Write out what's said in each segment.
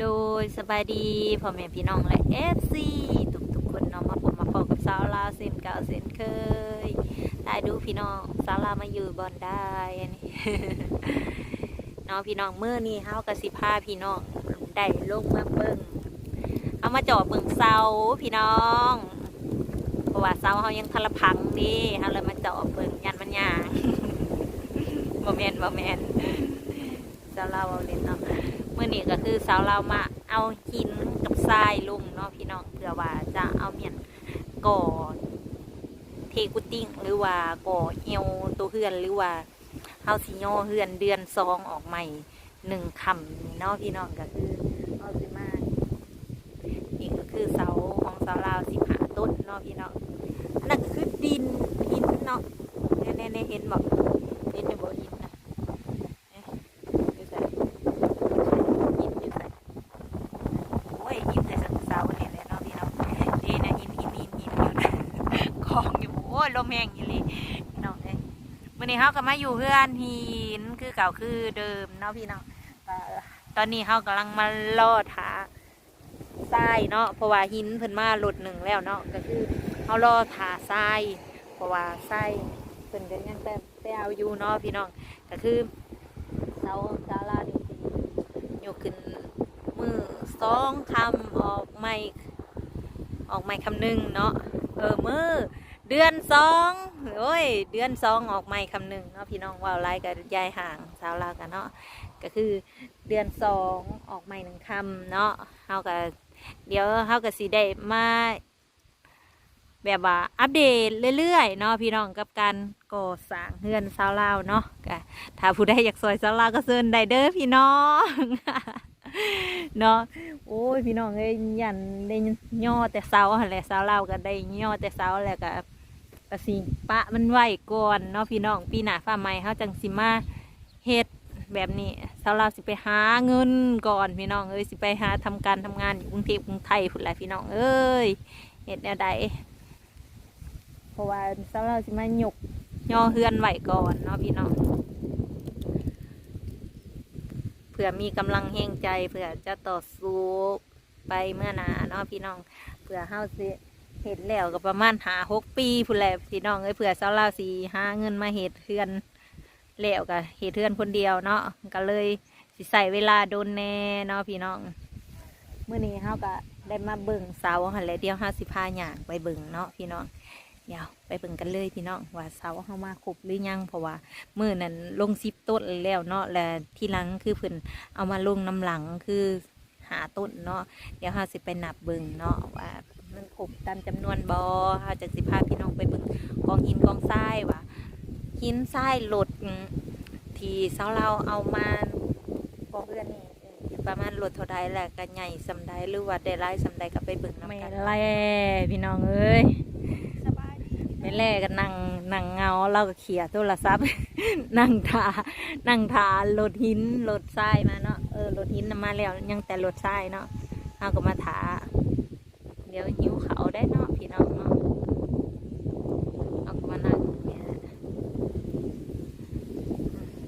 โดยสบายดีพ่อแม่พี่น้องและเอฟซีทุกทุกๆคนเนาะมาผมมาพบกับสาวลาวเซนเก่าเซนเคยได้ดูพี่น้องสาวลาวมาอยู่บอนได้อันนี้เนาะพี่น้องเมื่อนี้เฮากะสิพาพี่น้องได้ลงมาเบิ่งเอามาจอดเบิ่งเสาพี่น้องเพราะว่าเสาเฮายังทะลพังดีเฮาเลยมาจอดเบิ่งยันมันยางบ่แม่นบ่แม่นสาวลาวเอาเล่นเนาะ นี้ก็คือสาวเราวมาเอาหินกับทรายลงเนาะพี่น้องเพื่อว่าจะเอาเมียนก่อเทกุติ้งหรือว่าก่อเอวตัวเฮือนหรือว่าเฮาสิย่อเฮือนเดือนซองออกใหม่หนึ่งคำเนาะพี่น้องก็คือเอาสิมานี่ก็คือเสาของสาวลาวสิบหาต้นเนาะพี่น้องอันนั้นคือดินหินเนาะแน่ๆเห็นบอกเห็นในบ่หินนะเอ๊ะอยู่ไส หินอยู่ใส่โอ้ยหินแต่สักเสาเนี่ยแหละเนาะพี่น้องนี่นะหินหินหินหินอยู่นะ กอง อยู่โอ้ยลมแห้งอยู่เลยพี่น้องเอ้ยวันนี้เฮาก็มาอยู่เพื่อนหินคือเก่าคือเดิมเนาะพี่น้องตอนนี้เฮากำลังมาลอดหาทรายเนาะเพราะว่าหินเพิ่นมาหลุดหนึ่งแล้วเนาะก็คือเฮารอดหาทรายเพราะว่าทรายเพิ่นก็ยังแต่แต่เอาอยู่เนาะพี่น้องก็คือเสาศาลานี่สิยกขึ้นมือสองคำออกไม่ออกไม่คำหนึ่งเนาะเออมือ เดือนสองโอ้ย เดือนสองออกไม่คำหนึ่งเนาะพี่น้องว่าวไล่กับยายห่างสาวลาวกันเนาะก็คือเดือนสองออกไม่หนึ่งคำเนาะเฮากับเดี๋ยวเฮากับสีได้มาแบบว่าอัปเดตเรื่อยๆเนาะพี่น้องกับการก่อสร้างเฮือนสาวลาวเนาะก็ถ้าผู้ใดอยากซอยสาวลาวก็เชิญได้เด้อพี่น้องเนาะโอ้ยพี่น้องเอ้ยยันได้ย่อแต่เสาหั่นแหละสาวลาวก็ได้ย่อแต่เสาแล้วก็ ก็สิปะมันไหวก่อนเนาะพี่น้องปีหน้าฟ้าใหม่เฮาจังสิมาเฮ็ดแบบนี้สาวลาสิไปหาเงินก่อนพี่น้องเอ้ยสิไปหาทำการทำงานอยู่กรุงเทพกรุงไทยพุ่นแหละพี่น้องเอ้ยเฮ็ดแนวใดเพราะว่าสาวลาสิมาหยกย่อเฮือนไหวก่อนเนาะพี่น้องเผื่อมีกำลังแห่งใจเผื่อจะต่อสู้ไปเมื่อนาเนาะพี่น้องเผื่อเฮาสิ เห็ดแล้วก็ประมาณหาหกปีพุ่นแหละพี่น้องเอ้ยเผื่อสาลาวสีหาเงินมาเห็ดเฮือนแล้วก็เห็ดเฮือนคนเดียวเนาะก็เลยสิใส่เวลาโดนแน่เนาะพี่น้องเมื่อนี้เฮาก็ได้มาเบิ่งเสาหันแหละเดียวเฮาสิพาหย่างไปเบิ่งเนาะพี่น้องเดี๋ยวไปเบิ่งกันเลยพี่น้องว่าเสาเข้ามาครบหรือยังเพราะว่ามือนั้นลงซิปต้นแล้วเนาะและที่หลังคือเพิ่นเอามาลงน้ำหลังคือหาต้นเนาะเดี๋ยวเราสิไปนับเบิ่งเนาะว่า มันครบตามจำนวนบอเราจะสิพาพี่น้องไปเบิ่งกองหินกองทรายว่าหินทรายหลดที่เสาเราเอามากองเพื่อนนี่ประมาณหลดเท่าใดแหละก็ใหญ่สำใดหรือว่าได้ร้ายสำใดก็ไปเบิ่งน้ำกันแล่พี่น้องเอ้ยสบายไม่แรกก็นั่งนั่งเงาเราก็เขี่ยโทรศัพท์ นั่งทานั่งทารถหินรถทรายมาเนาะเออรถหินมาแล้วยังแต่รถทรายเนาะเอาก็มาถา ดี๋ยวหิวเขาได้เนาะพี่น้องเนาะเอากมานั่งเนี่ย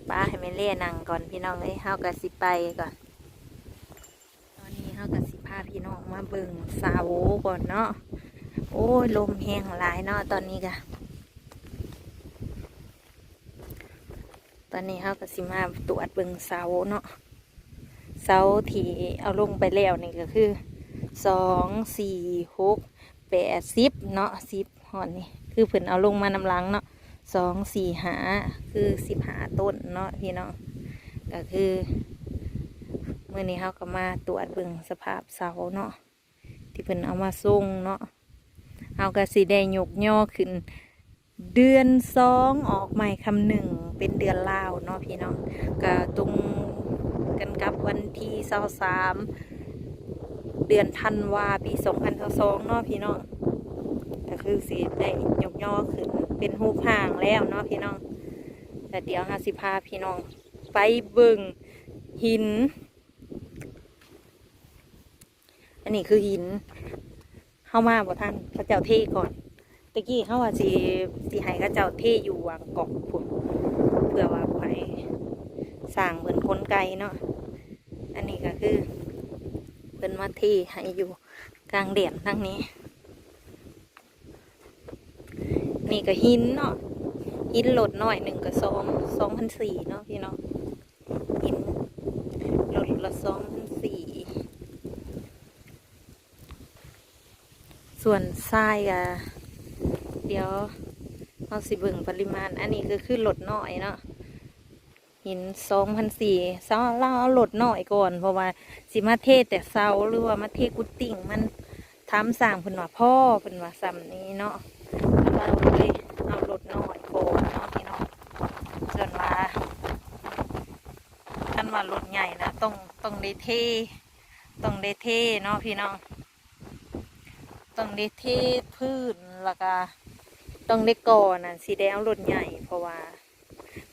ป้าให้ไม่เล่นั่งก่อนพี่น้องเลยเฮากับสิไปก่อน ตอนนี้เฮากับสิพาพี่น้องมาเบิ่งสาวก่อนเนาะโอ้ยลมแห้งหลายเนาะตอนนี้กะตอนนี้เขาก็สิมาตรวจเบิ่งเสาเนาะเสาที่เอาลงไปแล้วนี่ก็คือ สองสี่หกแปดสิบเนาะสิบหอนนี่คือเพิ่นเอาลงมานำลังเนาะสองสี่หาคือสิบหาต้นเนาะพี่เนาะก็คือเมื่อนี้เขาก็มาตรวจเบิ่งสภาพเสาเนาะที่เพิ่นเอามาส่งเนาะเอากระสีแดงยกย่อขึ้น เดือนสองออกใหม่คำหนึ่งเป็นเดือนลาวเนาะพี่น้องก็ตรงกันกับวันที่เสาสาม เดือนธันวาปีสองพันสองเนาะพี่น้องก็คือสีได้ยกย่อขึ้นเป็นหูห่างแล้วเนาะพี่น้องแต่เดี๋ยวห้าสิพาพี่น้อง ไปเบิ่งหิน อันนี้คือหินเข้ามาบ่ท่านพระเจ้าเทก่อนตะกี้เขาว่าสิสิให้พระเจ้าเทอยู่วางกอกพุ่นเพื่อว่าไปสร้างเหมือนคนไกลเนาะอันนี้ก็คือ นมาเทให้อยู่กลางแดดทั้งนี้ นี่ก็หินเนาะหินหลดหน่อยหนึ่งก็สองสองพันสี่เนาะพี่เนาะหินหลดละสองพันสี่ส่วนทรายอะเดี๋ยวเอาสิเบิ่งปริมาณ อันนี้ก็คือหลดหน่อยเนาะ หินสองพันสี่เสาเราเอาหลดหน่อยก่อน เพราะว่าสิมาเทศแต่เสาหรือว่ามาเทกุติ่งมันทำสร้างเพิ่นว่าพ่อเพิ่นว่าซ้ำนี้เนาะเราเลยเอารถน้อยโกนเนาะพี่น้องส่วนว่าท่านว่ารถใหญ่นะต้องต้องได้เทต้องได้เทเนาะพี่น้องต้องได้เทพื้นแล้วก็ต้องได้ก่อนะสีแดงรถใหญ่ เพราะว่า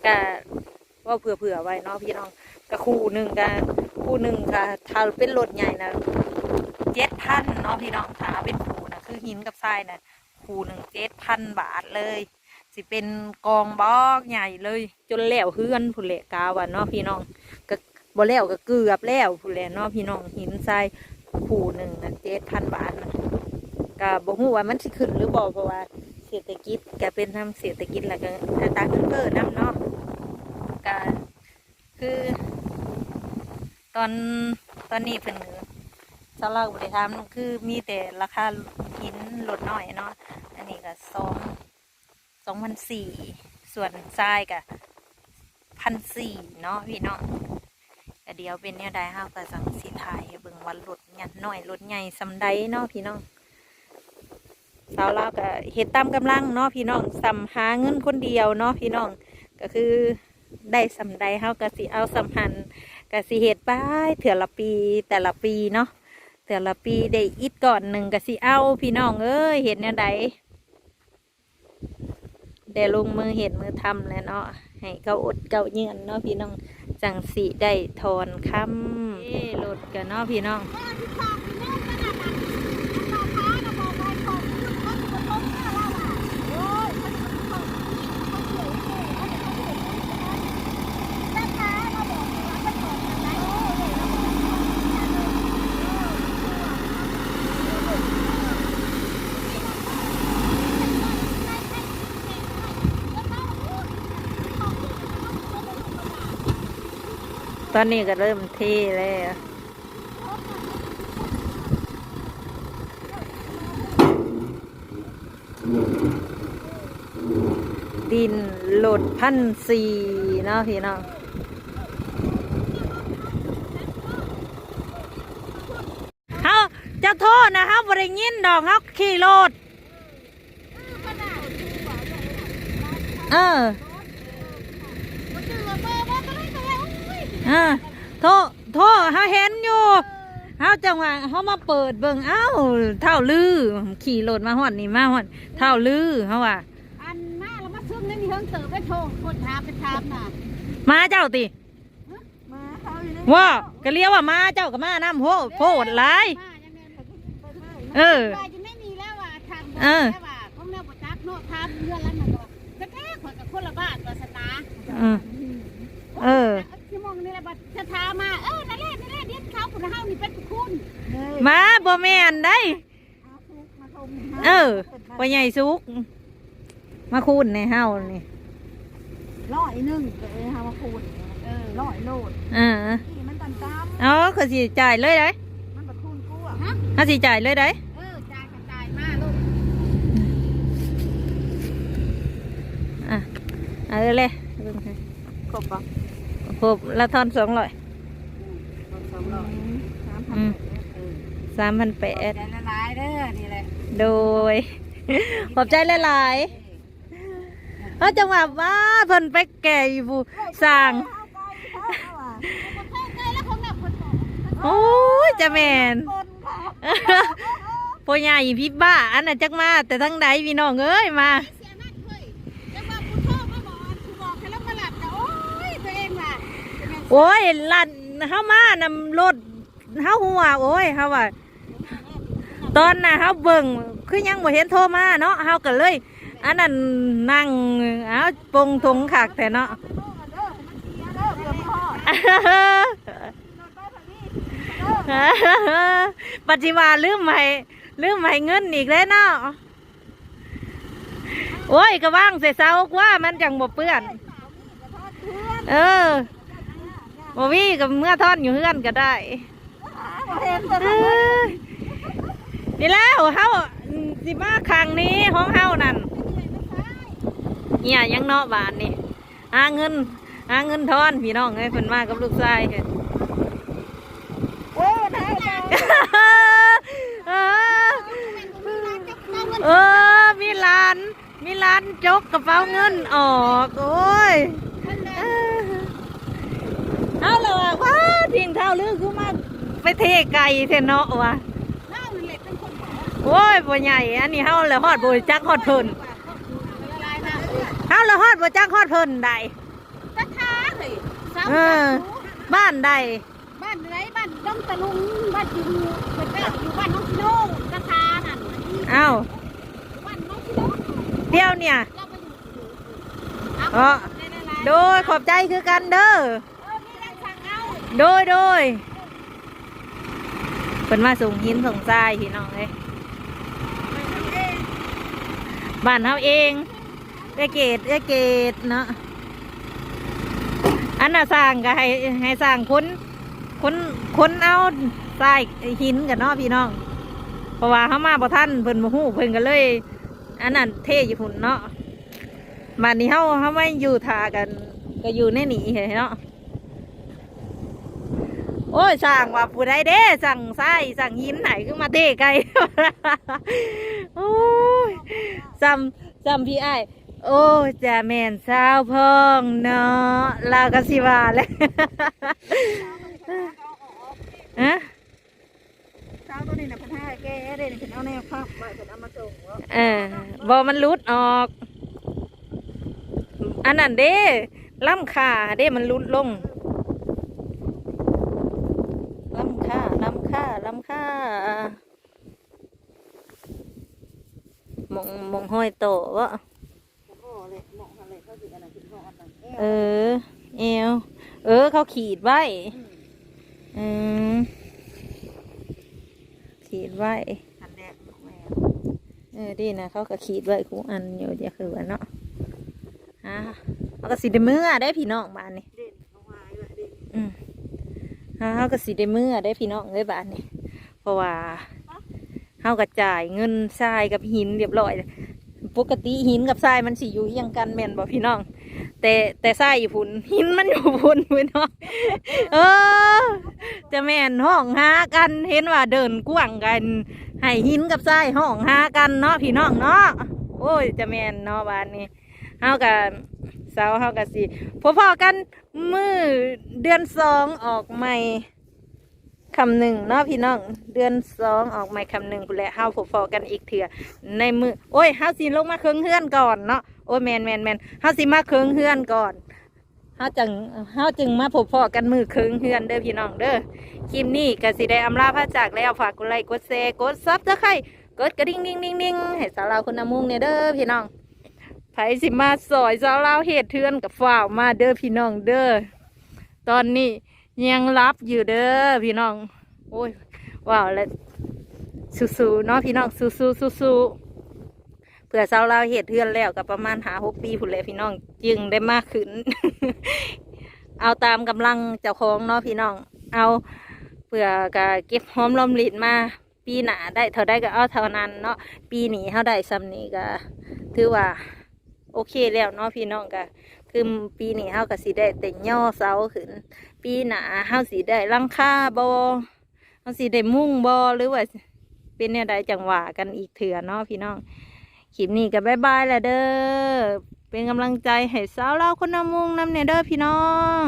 ก็ ว่าเผื่อเผื่อๆไว้เนาะพี่น้องก็คู่หนึ่งก็คู่หนึ่งก็ถ้าเป็นรถใหญ่นะเจ็ดพันเนาะพี่น้องถ้าเป็นคู่นะคือหินกับทรายนะคูหนึ่งเจ็ดพันบาทเลย สิเป็นกองบอกใหญ่เลย จนแล้วเฮือนผู้นและกาวันเนาะพี่น้องก็บ่แล้วก็เกือบแล้วผู้นและเนาะพี่น้องหินทรายคูหนึ่งนะเจ็ดพันบาทนะก็บ่ฮู้ว่ามันสิขึ้นหรือบ่เพราะว่าเศรษฐกิจก็เป็นทำเศรษฐกิจแล้วก็อัตราเงินเฟ้อนํเนาะ ก็คือ ตอนตอนนี้เพิ่นสำหรับบริษัทคือมีแต่ราคาหินลดน้อยเนาะอันนี้ก็สองสองพันสี่ส่วนทรายก็พันสี่เนาะพี่เนาะก็เดี๋ยวเป็นเนี่ยได้ห้าก็สังสีไทยเบิ่งวันรถหยัดน้อยรถใหญ่สำใดเนาะพี่น้องสาวลาก็เฮ็ดตามกำลังเนาะพี่น้องสำหาเงินคนเดียวเนาะพี่น้องก็คือ ได้สำใดเฮาก็สิเอาสำหันก็สิเฮ็ดไปเถื่อละปีแต่ละปีเนาะแต่อละปีได้อิดก่อนหนึ่งก็สิเอาพี่น้องเอ้ยเห็นแนวใดได้ลงมือเห็นมือทำแล้วเนาะให้เขาอดเก่าเยือนเนาะพี่น้องจังสิได้ทอนคำเอ้รถกันเนาะพี่น้อง ตอนนี้ก็เริ่มเทแล้วดินโหลดพันสี่เนาะพี่น้องเฮาจะโทษนะเฮาบริยินดอกเฮาขี่รถเออ ออโทษโทษเฮาเห็นอยู่เฮาจังหวะเฮามาเปิดเบิ่งเอ้าเท่าลือขี่รถมาฮอดนี่มาฮอดเท่าลือเฮาว่าอันมาแล้วมาซึมในนี่เฮิงเติบไปโทรคนถามไปถามน่ะมาเจ้าติมาเขาอยู่ในว่าก็เรียกว่ามาเจ้าก็มาน้ำโหโพดหลายมายังไงแบบเปิดให้เออว่าจะไม่มีแล้วว่ะทางเออแล้วว่ะของแนวประจักษ์เนาะทามเพื่อนแล้วมันก็จะแก้ขอยกับคนละบ้านวาสนาเออเออ ชั่วโมงนี้แหละบัดจะถามมาเออนั่นแหละนั่นแหละเดี๋ยวเขาคุณเฮานี่เป็นคุณมาบ่แม่นได้ เอาทุกมาชมเออพ่อใหญ่สุก มาคูนในเฮานี่ร้อยหนึ่งเออเฮามาคูณเออร้อยโลดเออนี่มันตันตามเอาคือสิจ่ายเลยได้มันบัดคูณกูอะฮะถ้าสิจ่ายเลยได้เออจ่ายกระจายมาลูกอะเอาเลยเลยเบิ่งให้ครบปะครบละทอนสองร้อยสองร้อยสามพันอืมเออสามพันแปดใจละลายเด้อนี่แหละโดยขอบใจหลายๆเพราะจังหวะว่าเพิ่นไปแก่อยู่ผู้สั่งโอ้ยจะแมนพ่อใหญ่พี่บ้าอันน่ะจักมาแต่ทั้งใดพี่น้องเอ้ยมา โอ้ยลันเฮามานำรถเฮาหัวโอ้ยเฮาว่าตอนน่ะเฮาเบิ่งคือยังบ่เห็นโทรมาเนาะเฮาก็เลยอันนั้นนั่งเอาปงทงขากแต่เนาะปัจจุบันลืมให้ลืมให้เงินอีกแล้วเนาะโอ้ยก็ว่างใส่เสากว่ามันจังบ่เปื้อน เออ บ่วีกับเมื่อทอนอยู่เฮือนก็ได้เห็นแต่เอ้ยนี่แล้วเฮาสิมาครั้งนี้ของเฮานั่นเนี่ยยังเนาะบานนี่หาเงินหาเงินทอนพี่น้องเอ้ยเพิ่นมากับลูกชายเพิ่นโอ้ได้แล้วเออเออมีร้าน มีร้านจกกระเป๋าเงินออก โอ้ยเออเอาเลยว่ะว้า ทิ้งเท้าลือคือมาไปเทไก่เทเนาะวะน้าเล็กเป็นคนขอโอ้ยบ่ใหญ่ อันนี้เฮาเลยฮอดบ่จักฮอดเพิ่นลายนะเฮาเลยฮอดบ่จักฮอดเพิ่นได้ตะท้าเลยสาวเออบ้านใดบ้านไหนบ้านดงตะลุงบ้านอยู่เป็นอยู่บ้านน้องชิโน่ตะทานั่นอ้าวบ้านน้องชิโน่เดียวเนี่ยเราไปอยู่เออโดยขอบใจคือกันเด้อ โดยโดยเป็นมาส่งหินส่งทรายพี่น้องเลยบ้านเฮาเองเอเกตเอเกตเนาะอันน่ะสร้างก็ให้ให้สร้างค้นค้นค้นเอาทรายหินกันเนาะพี่น้องเพราะว่าเขามาบ่ท่านเพิ่นบ่ฮู้เพิ่นก็เลย อันนั้นเทอยู่พุ่นเนาะบ้านนี้เฮาเฮาไม่อยู่ทากัน ก็อยู่ในหนี้เนาะ โอ้ยสั่งว่าผู้ใดเด้สั่งไส้สั่งหินไหนขึ้นมาเตะไกลโอ้ยซ้ำซ้ำพี่ไอ้ายโอ้ยจะแม่นสาวพองเนาะลาวก็สิว่าแหล้วฮะสาวตัวนี้น่ะพันห้าแกเด่นเป็นเอาแนวภาพไว้เป็นเอามาส่งเออบอมันหลุดออก อันนั้นเด้ล่ำขาเด้มันหลุดลงล่ำขาล่ำขาล่ำขา มองมองห้อยโตวะโอ้เลยเหมาะอะไรเขาสิอันนั้นสิเหมาะอันนั้นเออ เอว เออ เขาขีดไว้ อืม ขีดไว้อันแรกแม่เออดีนะเขาก็ขีดไว้คูอันอยู่เดียวคือว่าเนาะอะเขาก็สิได้มือได้พี่น้องบ้านนี่เด่นเอาไว้ไว้เด่นอืมอ่าเขาก็สิได้มือได้พี่น้องเลยบ้านนี่เพราะว่า เขาก็จ่ายเงินทรายกับหินเรียบร้อยแล้วปกติหินกับทรายมันสิอยู่เอียงกันแม่นบ่พี่น้อง แต่แต่ทรายอยู่พุ่นหินมันอยู่พุ่นพี่น้องเออ จะแม่นห้องหากันเห็นว่าเดินกว้างกันให้หินกับทรายห้องหากันเนาะพี่น้องเนาะโอ้ยจะแม่นเนาะบ้านนี้เฮากับสาวเฮากับสิพอๆกันมือเดือนสองออกใหม่ คำหนึ่งเนาะพี่น้อง เดือนสองออกใหม่คำหนึ่งพุ่นแหละเฮาพอๆกันอีกเถื่อในมือโอ้ยเฮาสิลงมาเครื่องเฮือนก่อนเนาะโอ้ยแมนแมนแมนเฮาสิมาเครื่องเฮือนก่อนเฮาจังเฮาจึงมาพบๆกันมือเครื่องเฮือนเด้อพี่น้องเด้อคลิปนี้ก็สิได้อำลาพระจากแล้วฝากกดไลค์กดแชร์กดซับสไครกดกระดิ่งดิ่งดิ่งดิ่งให้สาวเราคนน้ำมุงเนี่ยเด้อพี่น้องไผสิมาสอยสาวเราเหตุเทือนกับฝ่าวมาเด้อพี่น้องเด้อตอนนี้ ยังรับอยู่เด้อพี่น้อง โอ้ยว้าวแล้วสู้ๆเนาะพี่น้องสู้ๆสู้ๆเผื่อสาวเราเหตุเทือนแล้วกับประมาณหาหกปีผุนแหละพี่น้อง จึงได้มากขึ้น เอาตามกำลังเจ้าของเนาะพี่น้อง เอาเผื่อก็เก็บหอมรอมริดมา ปีหนาได้เท่าได้ก็เอาเท่านั้นเนาะปีนี้เขาได้ซ้ำนี้ก็ถือว่า โอเคแล้วเนาะพี่น้องก็ คือปีนี้เขาก็สิได้แต่ย่อเสาขึ้น ปีหนาเขาสิได้ลังคาบอเฮาสิได้มุ่งบอหรือว่าเป็นเนี่ยใดจังหวะกันอีกเถื่อเนาะพี่น้องคลิปนี้ก็บายบายแล้วเด้อเป็นกำลังใจให้สาวเราคนน้ำมุงน้ำเนี่ยเด้อพี่น้อง